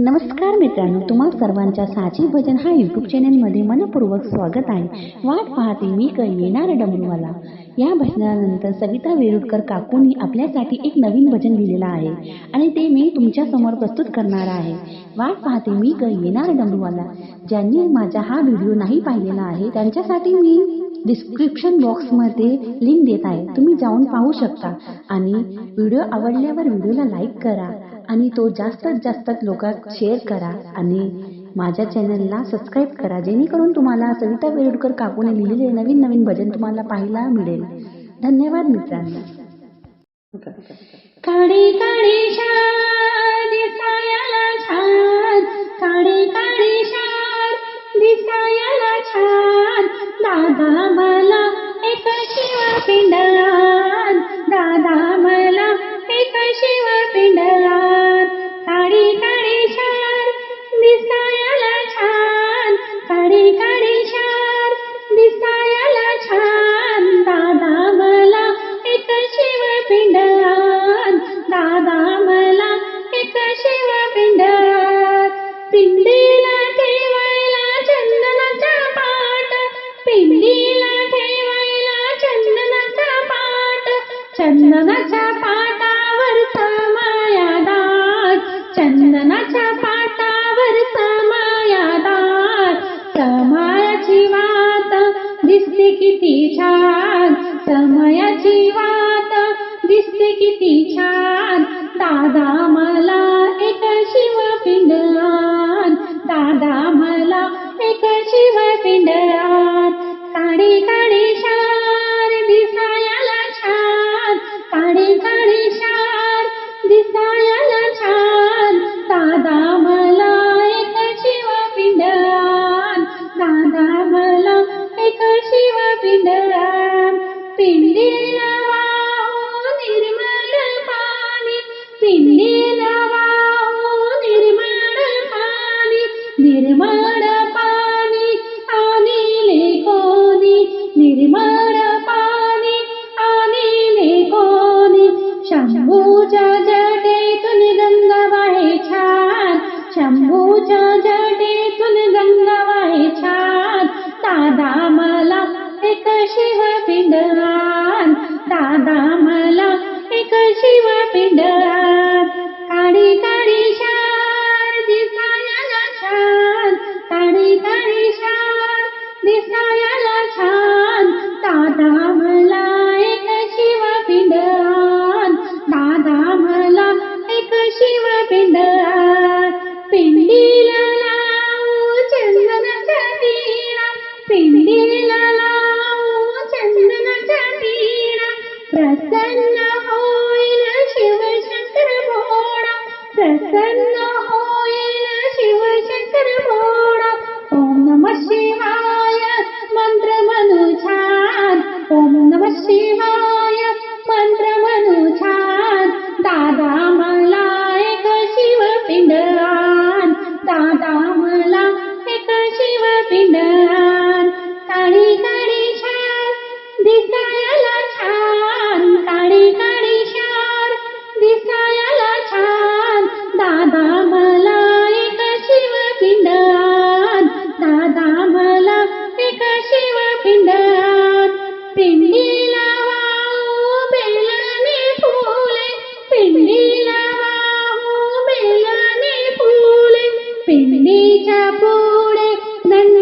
नमस्कार मित्रांनो तुम्हा सर्वांच्या साची भजन हा यूट्यूब चॅनेलमध्ये मनपूर्वक स्वागत आहे. वाट पाहते मी कधी येणार डमरूवाला. या भजनानंतर सविता वेरुडकर काकूंनी आपल्यासाठी एक नवीन भजन लिहिलेलं आहे आणि ते मी तुमच्यासमोर प्रस्तुत करणार आहे. वाट पाहते मी कधी येणार डमरूवाला. ज्यांनी माझा हा व्हिडिओ नाही पाहिलेला आहे त्यांच्यासाठी मी डिस्क्रिप्शन बॉक्समध्ये लिंक देत आहे. तुम्ही जाऊन पाहू शकता आणि व्हिडिओ आवडल्यावर व्हिडिओला लाईक करा. आणि तो जास्तीत जास्त लोकात शेअर करा आणि माझ्या चॅनलला सबस्क्राईब करा. जेणेकरून तुम्हाला सविता वेरुडकर काकूने लिहिलेले नवीन नवीन भजन तुम्हाला पाहायला मिळेल. धन्यवाद मित्रांनो. काळी काळी शार दिसायला छान. काळी काळी शार दिसायला छान. दादा मला एक शिवा पिंडरान चंदनाच्या पाटावर माया दाट चंदनाच्या पाटावर माया दाट समायाची वात दिसते किती छान समयाची वात दिसते किती छान. दादा मला पिंडराम पिंडरान पिंडीला वाहू निर्मळ पाणी पिंडीला वाहू निर्मळ पाणी निर्मळ पाणी आणिले कोणी निर्मळ पाणी आणिले कोणी. शंभूच्या जटेतून गंगा वाहे छान शंभूच्या जटेतून गंगा वाहे छान दादा शिव दादा मला एक शिव पिंडरान काळी काळी शार दिसायला छान. काळी काळी शार दिसायला छान. दादा प्रसन्न होईल शिवशंकर भोळा. प्रसन्न होईल शिवशंकर भोळा. ओम नम शिवाय मंत्र मनुछान. ओम नम शिवाय मंत्र मनुछान. दादा मला एक शिव पिंडरान दादा मला एक शिव पिंडरान काळी काळी छान दिसा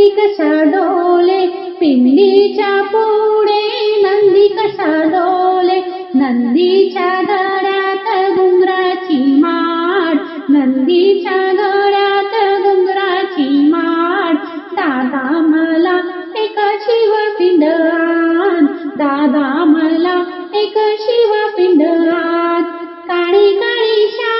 नंदी कसा डोले पिंडीच्या पुढे नंदी कसा डोले नंदीच्या गळ्यात डुंगराची माड नंदीच्या गळ्यात डुंगराची माड दादा मला एक शिव पिंडरान दादा मला एक शिव पिंडरान काळी काळी शा